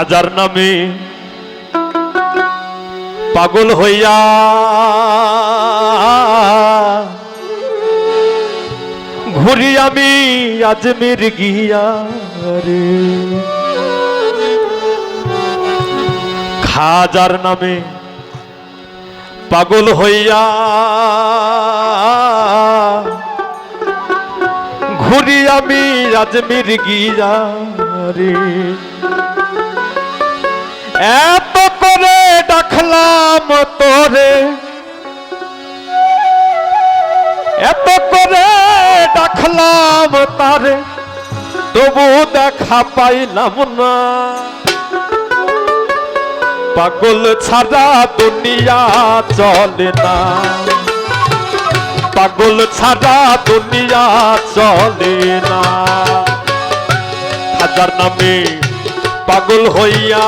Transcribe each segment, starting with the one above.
হাজার নামে পাগল হইয়া ঘুরি আমি আজমির গিয়া রে। খাজার নামে পাগল হইয়া ঘুরি আমি আজমির গিয়া রে। এত করে ডাকলাম তোরে। এত করে ডাকলাম তারে। তবু দেখা পাইলাম না। পাগল ছাড়া দুনিয়া চলে না। পাগল ছাড়া দুনিয়া চলে না। হাজার নামে পাগল হইয়া।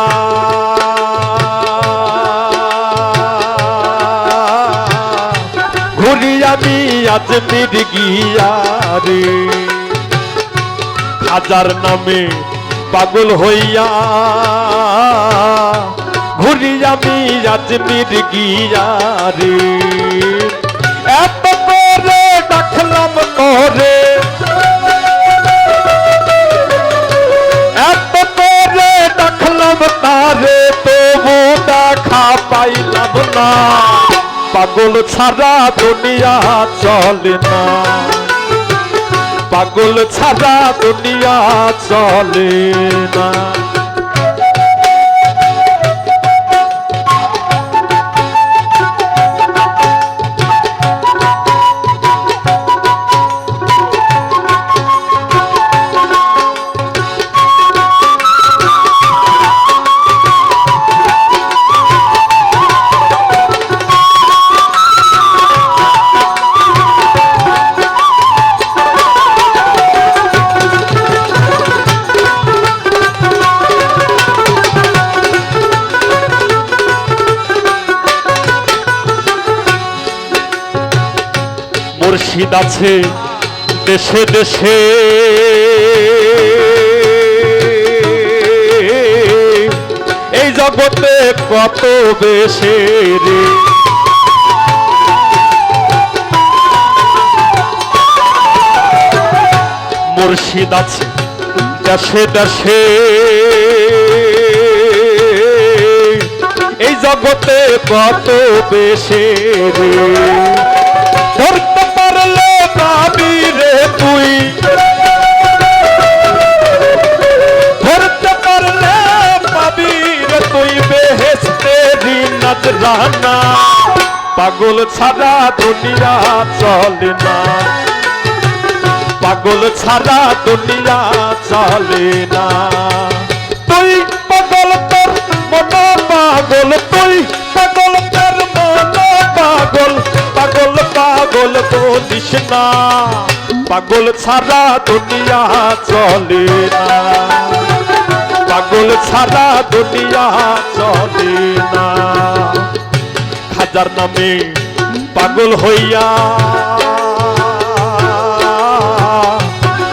ঘুরি আমি আজমির গিয়া রে। হাজার নামে পাগল হইয়া। ঘুরি আমি আজমির গিয়া রে। এত পাগল ছাড়া দুনিয়া চলে না। পাগল ছাড়া দুনিয়া চলে না। মুর্শিদ আছে দেশে দেশে। এই জগতে কত বেশে রে। মুর্শিদ আছে দেশে দেশে। এই জগতে কত বেশে রে। রে তুই। ধরতে পারলে পাবি রে তুই বেহেস্তে রিনাত রানা পাগল ছাড়া দুনিয়া চলে না। পাগল ছাড়া দুনিয়া চলে না। না। পাগল ছাড়া দুনিয়া চলে না। পাগল ছাড়া দুনিয়া চলে না। হাজার নামে পাগল হইয়া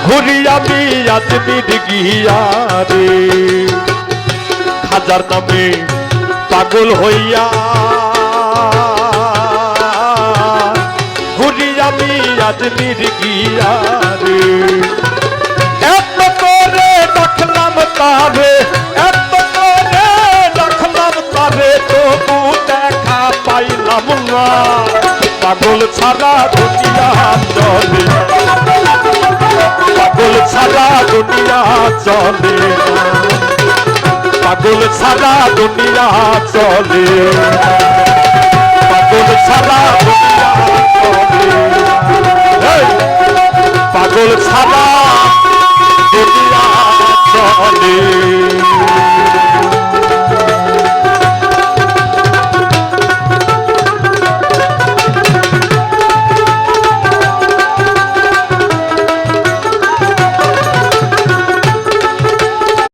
ঘুরি আমি আজমির গিয়া রে। হাজার নামে পাগল হইয়া আজমির গিয়া রে এত করে ডাকলাম তারে, এত করে ডাকলাম তারে, তবু দেখা পাইলাম না পাগল ছাড়া দুনিয়া চলে, পাগল ছাড়া দুনিয়া চলে। পাগল ছাড়া দুনিয়া চলে। ছাড়া দুনিয়া চলে